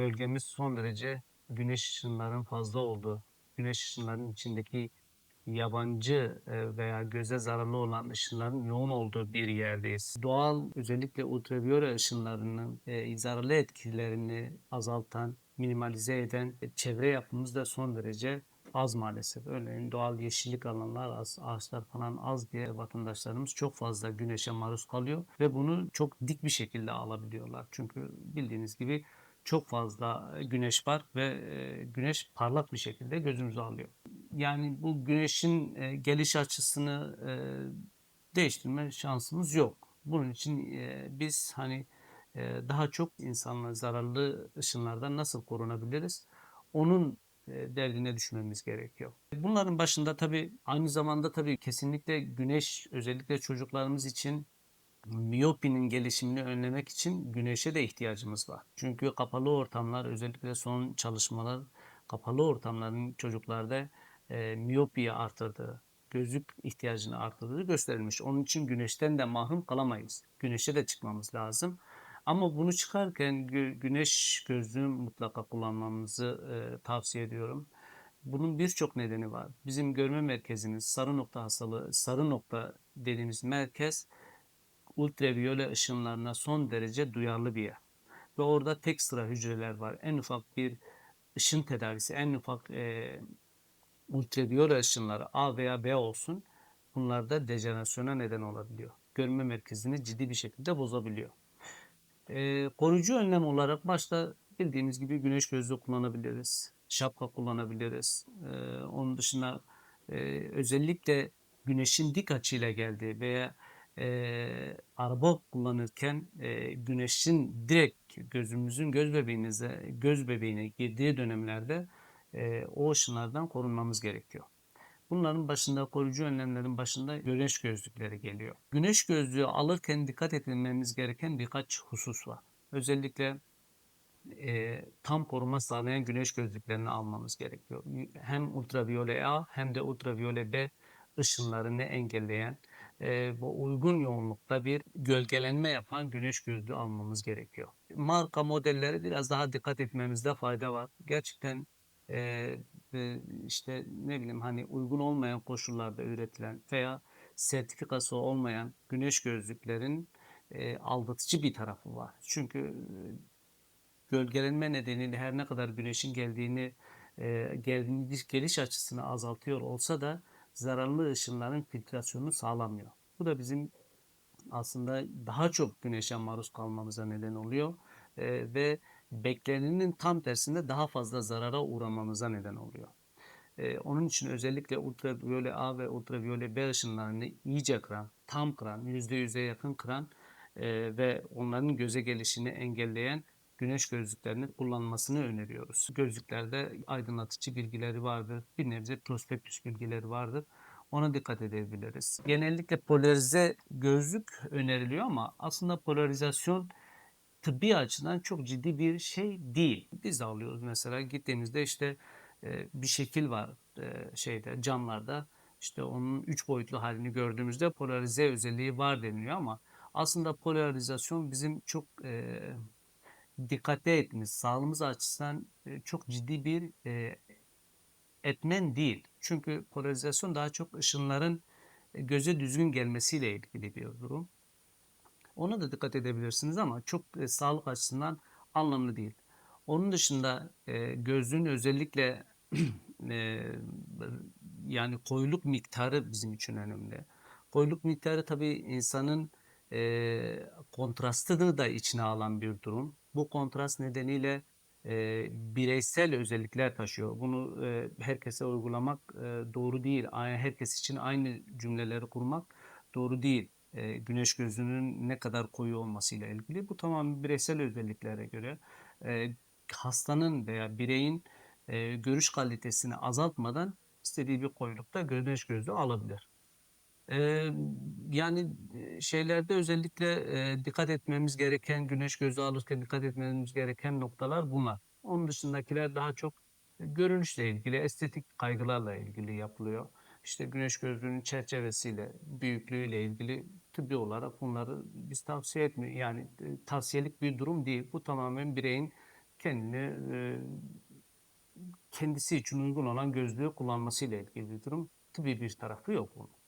bölgemiz son derece güneş ışınlarının fazla olduğu, güneş ışınlarının içindeki yabancı e, veya göze zararlı olan ışınların yoğun olduğu bir yerdeyiz. Doğal özellikle ultraviyole ışınlarının e, zararlı etkilerini azaltan, minimalize eden e, çevre yapımız da son derece az maalesef. Örneğin doğal yeşillik alanlar az, ağaçlar falan az diye vatandaşlarımız çok fazla güneşe maruz kalıyor ve bunu çok dik bir şekilde alabiliyorlar. Çünkü bildiğiniz gibi çok fazla güneş var ve güneş parlak bir şekilde gözümüzü alıyor. Yani bu güneşin geliş açısını değiştirme şansımız yok. Bunun için biz hani daha çok insanla zararlı ışınlardan nasıl korunabiliriz? Onun derdine düşmemiz gerekiyor. Bunların başında tabii aynı zamanda tabii kesinlikle güneş özellikle çocuklarımız için miyopinin gelişimini önlemek için güneşe de ihtiyacımız var. Çünkü kapalı ortamlar özellikle son çalışmalar kapalı ortamların çocuklarda e, miyopiyi artırdığı, gözlük ihtiyacını artırdığı gösterilmiş. Onun için güneşten de mahrum kalamayız. Güneşe de çıkmamız lazım. Ama bunu çıkarken gü- güneş gözlüğü mutlaka kullanmamızı e, tavsiye ediyorum. Bunun birçok nedeni var. Bizim görme merkezimiz sarı nokta hastalığı, sarı nokta dediğimiz merkez ultraviyole ışınlarına son derece duyarlı bir yer. Ve orada tek sıra hücreler var. En ufak bir ışın tedavisi, en ufak e, ultraviyole ışınları A veya B olsun bunlarda dejenerasyona neden olabiliyor. Görme merkezini ciddi bir şekilde bozabiliyor. E, koruyucu önlem olarak başta bildiğimiz gibi güneş gözlüğü kullanabiliriz. Şapka kullanabiliriz. E, onun dışında e, özellikle güneşin dik açıyla geldiği veya e, araba kullanırken e, güneşin direkt gözümüzün göz bebeğinize göz bebeğine girdiği dönemlerde e, o ışınlardan korunmamız gerekiyor. Bunların başında koruyucu önlemlerin başında güneş gözlükleri geliyor. Güneş gözlüğü alırken dikkat etmemiz gereken birkaç husus var. Özellikle e, tam koruma sağlayan güneş gözlüklerini almamız gerekiyor. Hem ultraviyole A hem de ultraviyole B ışınlarını engelleyen e, bu uygun yoğunlukta bir gölgelenme yapan güneş gözlüğü almamız gerekiyor. Marka modelleri biraz daha dikkat etmemizde fayda var. Gerçekten e, e, işte ne bileyim hani uygun olmayan koşullarda üretilen veya sertifikası olmayan güneş gözlüklerin e, aldatıcı bir tarafı var. Çünkü e, gölgelenme nedeniyle her ne kadar güneşin geldiğini e, geliş açısını azaltıyor olsa da zararlı ışınların filtrasyonunu sağlamıyor. Bu da bizim aslında daha çok güneşe maruz kalmamıza neden oluyor E, ve beklenenin tam tersinde daha fazla zarara uğramamıza neden oluyor. E, onun için özellikle ultraviyole A ve ultraviyole B ışınlarını iyice kıran, tam kıran, %100'e yakın kıran e, ve onların göze gelişini engelleyen güneş gözlüklerini kullanmasını öneriyoruz. Gözlüklerde aydınlatıcı bilgileri vardır. Bir nebze prospektüs bilgileri vardır. Ona dikkat edebiliriz. Genellikle polarize gözlük öneriliyor ama aslında polarizasyon tıbbi açıdan çok ciddi bir şey değil. Biz alıyoruz mesela gittiğimizde işte e, bir şekil var e, şeyde camlarda işte onun üç boyutlu halini gördüğümüzde polarize özelliği var deniliyor ama aslında polarizasyon bizim çok e, dikkate etmemiz, sağlığımız açısından e, çok ciddi bir e, etmen değil. Çünkü polarizasyon daha çok ışınların e, göze düzgün gelmesiyle ilgili bir durum. Ona da dikkat edebilirsiniz ama çok sağlık açısından anlamlı değil. Onun dışında gözlüğün özellikle yani koyuluk miktarı bizim için önemli. Koyuluk miktarı tabii insanın e, kontrastını da içine alan bir durum. Bu kontrast nedeniyle e, bireysel özellikler taşıyor. Bunu e, herkese uygulamak e, doğru değil. Herkes için aynı cümleleri kurmak doğru değil. E, güneş gözünün ne kadar koyu olmasıyla ilgili. Bu tamamen bireysel özelliklere göre e, hastanın veya bireyin e, görüş kalitesini azaltmadan istediği bir koyulukta güneş gözlüğü alabilir. Ee, yani e, şeylerde özellikle e, dikkat etmemiz gereken, güneş gözü alırken dikkat etmemiz gereken noktalar bunlar. Onun dışındakiler daha çok görünüşle ilgili, estetik kaygılarla ilgili yapılıyor. İşte güneş gözlüğünün çerçevesiyle, büyüklüğüyle ilgili tıbbi olarak bunları biz tavsiye etmiyor. Yani e, tavsiyelik bir durum değil. Bu tamamen bireyin kendini e, kendisi için uygun olan gözlüğü kullanmasıyla ilgili bir durum. Tıbbi bir tarafı yok bunun.